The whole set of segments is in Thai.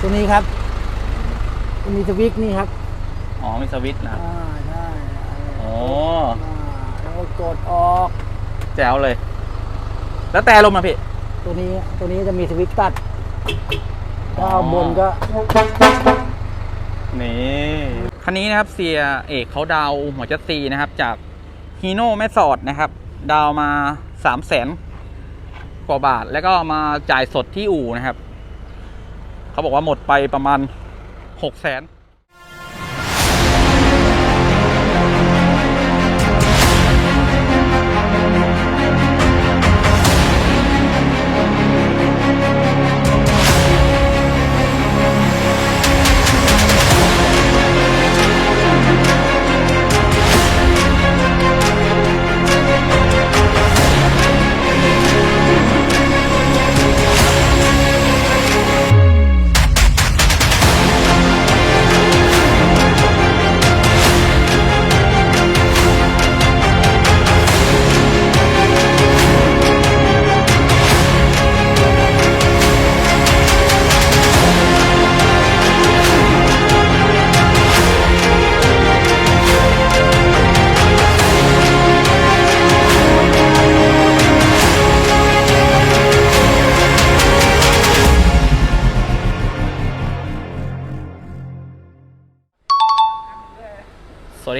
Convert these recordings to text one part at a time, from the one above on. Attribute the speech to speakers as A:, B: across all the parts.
A: ตัวนี้ครับมีสวิกนี่ครับ
B: อ๋อมีสวิตช์นะครับ
A: อ่าใช่
B: โอ้
A: อ่าแล้วก็กดออก
B: แจ๋วเลย แล้วแต่ลมนะพี่
A: ตัวนี้ตัวนี้จะมีสวิกตัด
B: อ๋
A: ก็
B: อ
A: บนก็
B: นี่คันนี้นะครับเสียเอกเขาดาวหัวจัสซีนะครับ จากฮีโน่แม่สอดนะครับ ดาวมาสามแสนกว่าบาท แล้วก็มาจ่ายสดที่อู่นะครับ เขาบอกว่าหมดไปประมาณหกแสน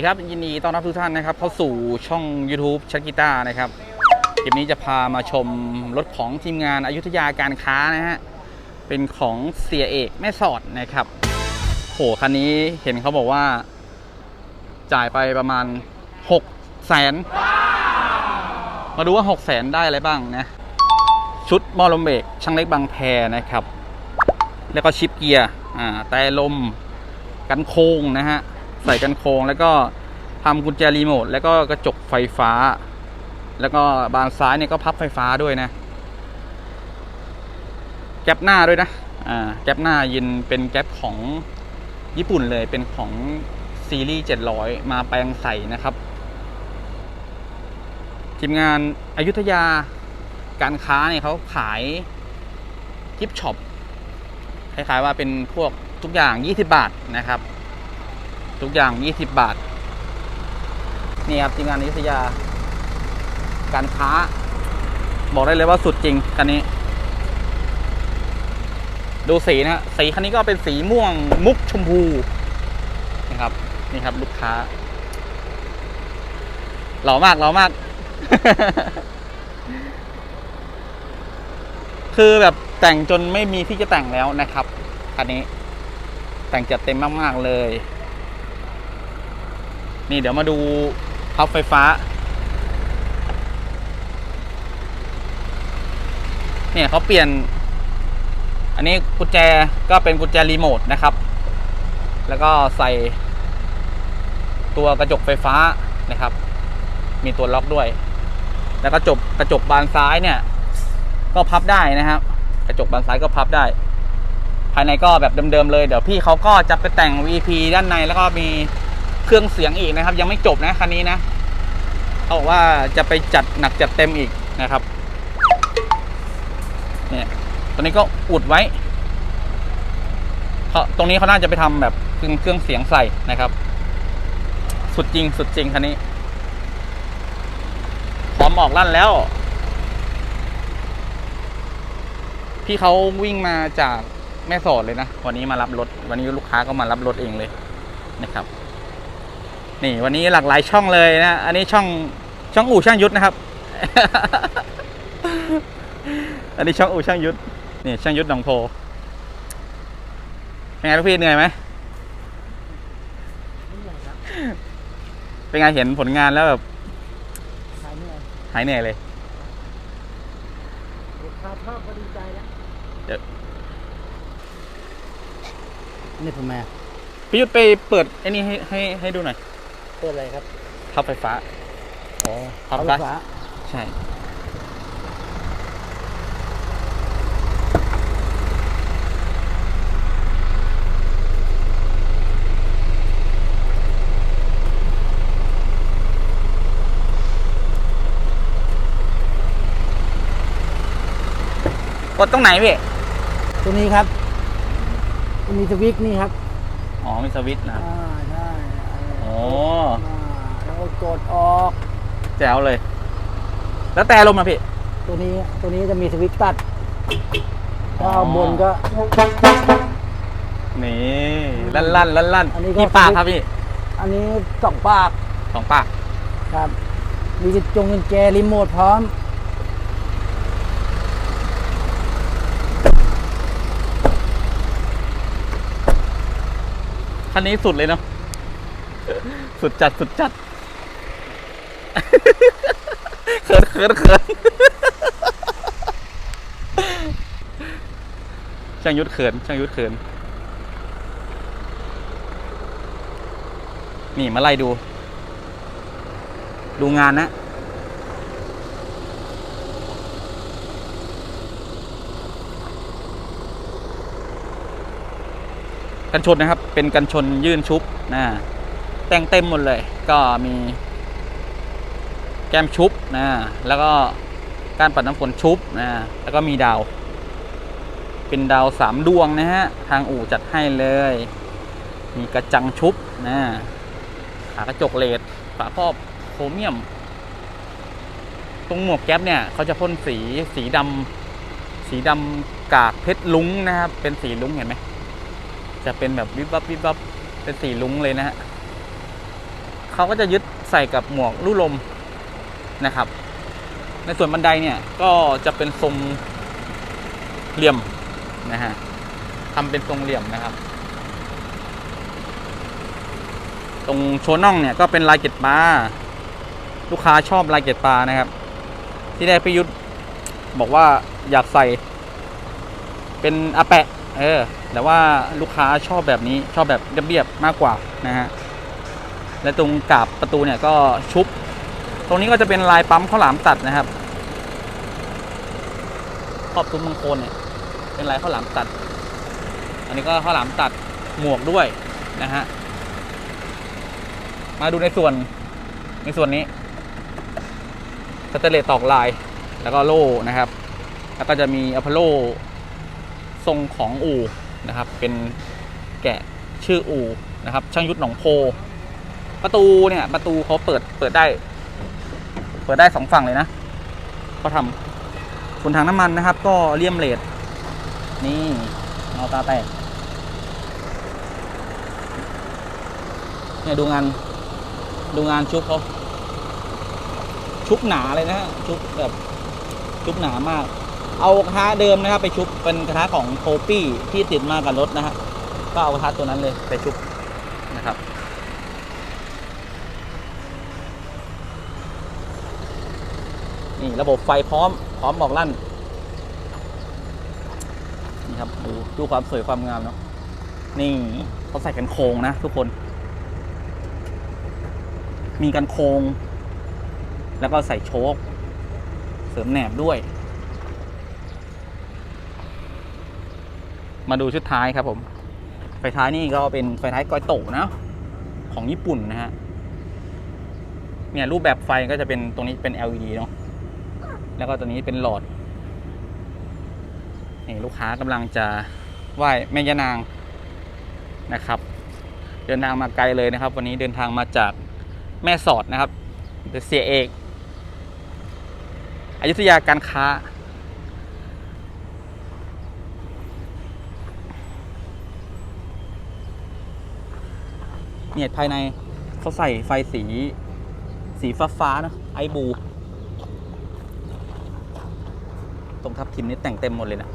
B: สวัสดีครับยินดีต้อนรับทุกท่านนะครับเข้าสู่ช่อง YouTube ชักกีตาร์นะครับคลิปนี้จะพามาชมรถของทีมงานอายุทยาการค้านะฮะเป็นของเสียเอกแม่สอดนะครับโหคันนี้เห็นเขาบอกว่า จ่ายไปประมาณ6แสนมาดูว่า6แสนได้อะไรบ้างนะชุดมอลมเบรกช่างเล็กบางแพนะครับ แล้วก็ชิปเกียร์อ่าแต่ลมกันโค้งนะฮะ ใส่กันโค้งแล้วก็ทำกุญแจรีโมทแล้วก็กระจกไฟฟ้า แล้วก็บานซ้ายเนี่ยก็พับไฟฟ้าด้วยนะ แก๊ปหน้าด้วยนะอ่าแก๊ปหน้ายินเป็นแก๊ปของญี่ปุ่นเลยเป็นของซีรีส์700 มาแปลงใส่นะครับทีมงานอายุทยาการค้าเนี่ยเขาขายกิฟช็อปคล้ายๆว่าเป็นพวกทุกอย่าง 20 บาทนะครับ ทุกอย่าง 20 บาท นี่ครับทีมงานอยุธยา การค้า บอกได้เลยว่าสุดจริงคันนี้ ดูสีนะ สีคันนี้ก็เป็นสีม่วงมุกชมพูนะครับ นี่ครับลูกค้า หล่อมากหล่อมาก คือแบบแต่งจนไม่มีที่จะแต่งแล้วนะครับ คันนี้แต่งจัดเต็มมาก ๆ เลย นี่เดี๋ยวมาดูพับไฟฟ้าเนี่ยเขาเปลี่ยน อันนี้กุญแจก็เป็นกุญแจรีโมทนะครับ แล้วก็ใส่ตัวกระจกไฟฟ้านะครับ มีตัวล็อกด้วย แล้วก็จบกระจกบานซ้ายเนี่ย ก็พับได้นะครับ กระจกบานซ้ายก็พับได้ ภายในก็แบบเดิมๆเลย เดี๋ยวพี่เขาก็จะไปแต่ง VP ด้านในแล้วก็มี เครื่องเสียงอีกนะครับ ยังไม่จบนะคันนี้นะเขาบอกว่าจะไปจัดหนักจัดเต็มอีกนะครับเนี่ยตอนนี้ก็อุดไว้เขาตรงนี้เขาน่าจะไปทำแบบเครื่องเครื่องเสียงใส่นะครับ สุดจริงสุดจริงคันนี้พร้อมออกลั่นแล้ว พี่เขาวิ่งมาจากแม่สอดเลยนะ วันนี้มารับรถ วันนี้ลูกค้าก็มารับรถเองเลยนะครับ นี่วันนี้หลากหลายช่องเลยนะ อันนี้ช่องช่องอู่ช่างยุทธนะครับ อันนี้ช่องอู่ช่างยุทธนี่ช่างยุทธหนองโพเป็นไงลูกพี่เหนื่อยไหมเป็นไงเห็นผลงานแล้วแบบ
A: ขายเหนื่อย
B: หายเหนื่อยเลย
A: ลูกค้าชอบก็ดีใจแล้ว
B: เดี๋ยว
A: นี่ผมแม่
B: พี่ยุทธไปเปิดไอ้นี่ให้ให้ให้ดูหน่อย
A: เปิดอะไรครับ
B: พับไฟฟ้า
A: อ๋อ
B: พับ
A: ไฟ
B: ได้
A: ฟ้า
B: ใช่กดตรงไหนพี่
A: ตัวนี้ครับมีสวิตช์นี่ครับ
B: อ๋อ มีสวิตช์นะครับ
A: อ่าใช่
B: โอ้
A: อ่า แล้วก็กดออก
B: แจ๋วเลย แล้วแต่ลมนะพี่
A: ตัวนี้ตัวนี้จะมีสวิตช์ตัด
B: อ๋อ
A: ถ้าเอาบนก็
B: นี่ลั่นลั่นลั่นลั่น
A: อันนี้ก็
B: กี่ปากครับพี่
A: อันนี้สองปาก
B: สองปาก
A: ครับ มีกระจงกุญแจรีโมทพร้อม
B: คันนี้สุดเลยเนาะ สุดจัดสุดจัดเขินเขินเขินช่างยุทธเขินช่างยุทธเขิน นี่มาไล่ดู ดูงานนะกันชนนะครับ เป็นกันชนยื่นชุบนะ แต่งเต็มหมดเลย ก็มีแก้มชุบนะแล้วก็การปัดน้ำฝนชุบนะแล้วก็มีดาว เป็นดาวสามดวงนะฮะ ทางอู่จัดให้เลย มีกระจังชุบนะขากระจกเลดฝาครอบโครเมียม ตรงหมวกแก๊ปเนี่ยเขาจะพ่นสีสีดำสีดำกากเพชรลุ้งนะครับเป็นสีลุ้งเห็นไหมจะเป็นแบบวิบวับวิบวับเป็นสีลุ้งเลยนะฮะ เขาก็จะยึดใส่กับหมวกลู่ลมนะครับ ในส่วนบันไดเนี่ยก็จะเป็นทรงเหลี่ยมนะฮะทำเป็นทรงเหลี่ยมนะครับ ตรงโชว์น่องเนี่ยก็เป็นลายเก็ดปลาลูกค้าชอบลายเก็ดปลานะครับ ที่ได้พยุทธบอกว่าอยากใส่ เป็นอาแปะ เออ แต่ว่าลูกค้าชอบแบบนี้ชอบแบบเรียบๆมากกว่านะฮะ และตรงกาบประตูเนี่ยก็ชุบ ตรงนี้ก็จะเป็นลายปั๊มข้าวหลามตัดนะครับขอบซุ้มมังโคนเนี่ยเป็นลายข้าวหลามตัด อันนี้ก็ข้าวหลามตัดหมวกด้วยนะฮะ มาดูในส่วนในส่วนนี้สเตเลสตอกลายแล้วก็โล่นะครับ แล้วก็จะมีอพอลโลทรงของอู่นะครับ เป็นแกะชื่ออู่นะครับ ช่างยุทธหนองโพ ประตูเนี่ยประตูเขาเปิดเปิดได้ เปิดได้สองฝั่งเลยนะเขาทำส่วนทางน้ำมันนะครับ ก็เลี่ยมเลดนี่เอาตาแตกเนี่ยดูงาน ดูงานชุบเขาชุบหนาเลยนะฮะชุบแบบชุบหนามาก เอากระทะเดิมนะครับ ไปชุบเป็นกระทะของโคปี้ที่ติดมากับรถนะฮะก็เอากระทะตัวนั้นเลยไปชุบนะครับ นี่ระบบไฟพร้อม พร้อมบอกลั่น นี่ครับดูดูความสวยความงามเนาะ นี่เขาใส่กันโครงนะทุกคน มีกันโครงแล้วก็ใส่โชคเสริมแหนบด้วย มาดูชุดท้ายครับผม ไฟท้ายนี่ก็เป็นไฟท้ายกอยโตนะ ของญี่ปุ่นนะฮะเนี่ยรูปแบบไฟก็จะเป็นตรงนี้เป็น LED เนาะ แล้วก็ตัวนี้เป็นหลอดนี่ลูกค้ากำลังจะไหว้แม่ยานางนะครับ เดินทางมาไกลเลยนะครับ วันนี้เดินทางมาจากแม่สอดนะครับเดเสียเอกอยุธยาการค้า เนี่ยภายในเขาใส่ไฟสีสีฟ้าฟ้าๆนะไอบู ต รงทับทิมนี่แต่งเต็มหมดเลยนะ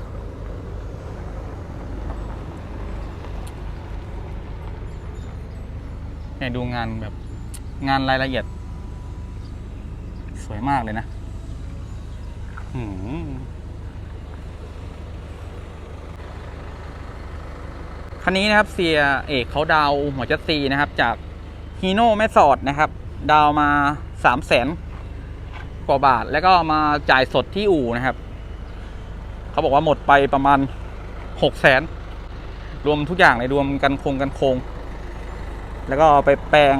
B: เนี่ยดูงานแบบงานรายละเอียด สวยมากเลยนะหืมคันนี้นะครับเสียเอกเขาดาวหัวจัดซีนะครับ จากฮีโน่แม่สอดนะครับ ดาวมาสามแสนกว่าบาท แล้วก็มาจ่ายสดที่อู่นะครับ เขาบอกว่าหมดไปประมาณหกแสนรวมทุกอย่างเลยรวมกันโครงกันโครงแล้วก็ไปแปลง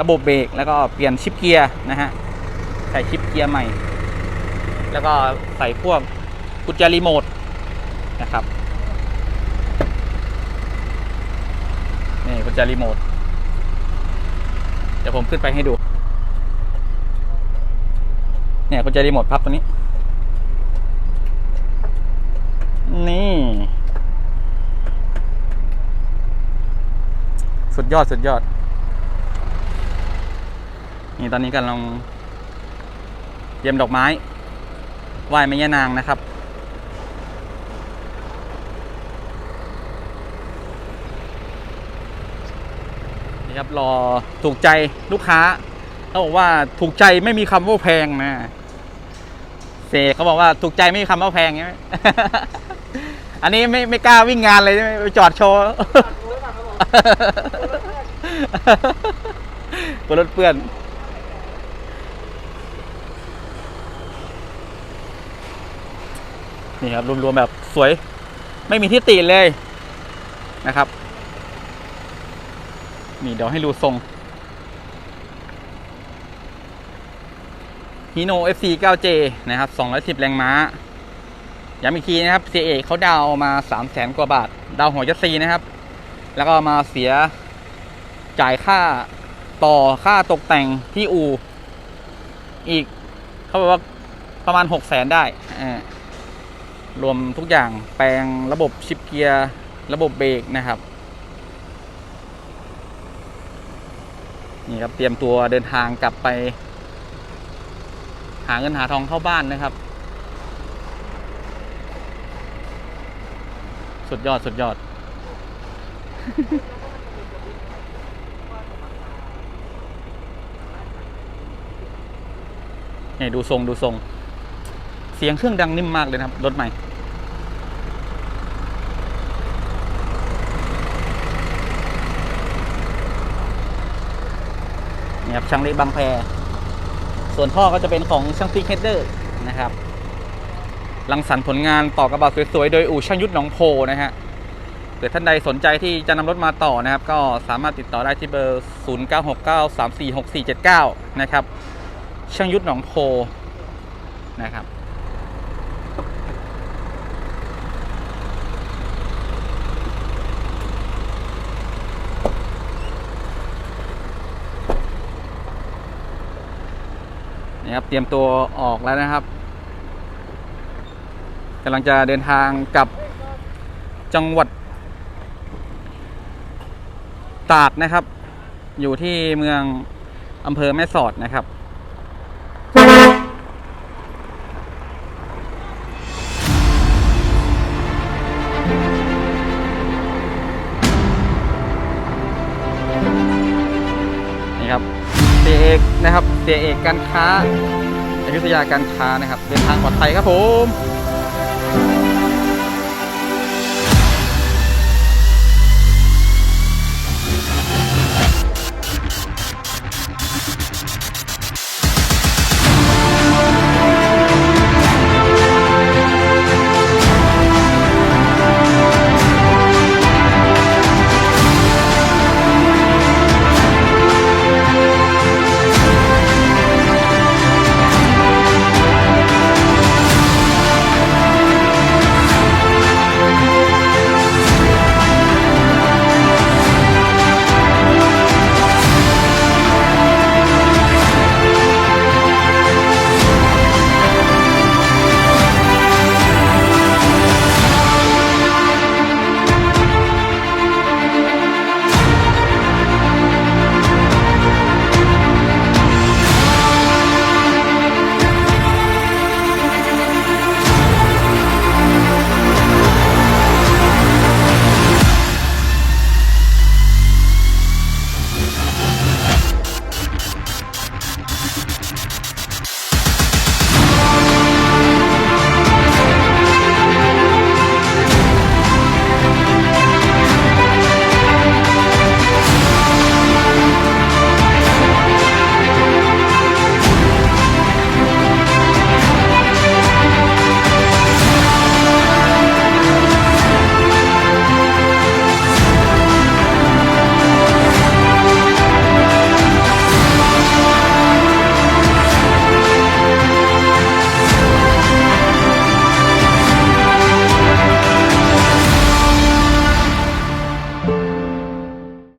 B: ระบบเบรกแล้วก็เปลี่ยนชิปเกียร์นะฮะใส่ชิปเกียร์ใหม่ แล้วก็ใส่พวกกุญแจรีโมทนะครับนี่กุญแจรีโมทเดี๋ยวผมขึ้นไปให้ดูเนี่ยกุญแจรีโมทพับตัวนี้ นี่ สุดยอดสุดยอด นี่ตอนนี้กำลังเตรียมดอกไม้ไหว้แม่ย่านางนะครับนี่ครับรอถูกใจลูกค้าเขาบอกว่าถูกใจไม่มีคำว่าแพงนะเสกเขาบอกว่าถูกใจไม่มีคำว่าแพงใช่ไหม อันนี้ไม่ไม่กล้าวิ่งงานเลยใช่ไหมไปจอดโชว์กลัวรถเปื้อนนี่ครับรวมๆแบบสวย ไม่มีที่ติเลยนะครับ นี่เดี๋ยวให้ดูทรงฮีโน FC 9J นะครับ210 แรงม้า ย้ำอีกทีนะครับ CA เขาดาวมา3 0 0แสนกว่าบาท ดาวหัวยัดซีนะครับ แล้วก็มาเสียจ่ายค่าต่อค่าตกแต่งที่อูอีกเขาบอกว่าประมาณ6 0แสนได้รวมทุกอย่างแปลงระบบชิปเกียร์ระบบเบรกนะครับ นี่ครับเตรียมตัวเดินทางกลับไป หาเงินหาทองเข้าบ้านนะครับ สุดยอดสุดยอดนี่ดูทรงดูทรง เสียงเครื่องดังนิ่มมากเลยนะครับ รถใหม่ นี่ครับช่างเล็กบางแพส่วนท่อก็จะเป็นของช่างฟิกเฮดเดอร์นะครับ รังสรรค์ผลงานต่อกระบะสวยๆ โดยอู่ช่างยุทธหนองโพนะฮะเกิดท่านใดสนใจที่จะนำรถมาต่อนะครับ ก็สามารถติดต่อได้ที่เบอร์ 0969346479 นะครับ ช่างยุทธหนองโพนะครับนี่ครับเตรียมตัวออกแล้วนะครับ กำลังจะเดินทางกลับจังหวัด ตากนะครับ อยู่ที่เมืองอำเภอแม่สอดนะครับนี่ครับเสียเอกนะครับเสียเอกการค้าอยุธยาการค้านะครับ เดินทางปลอดภัยครับผม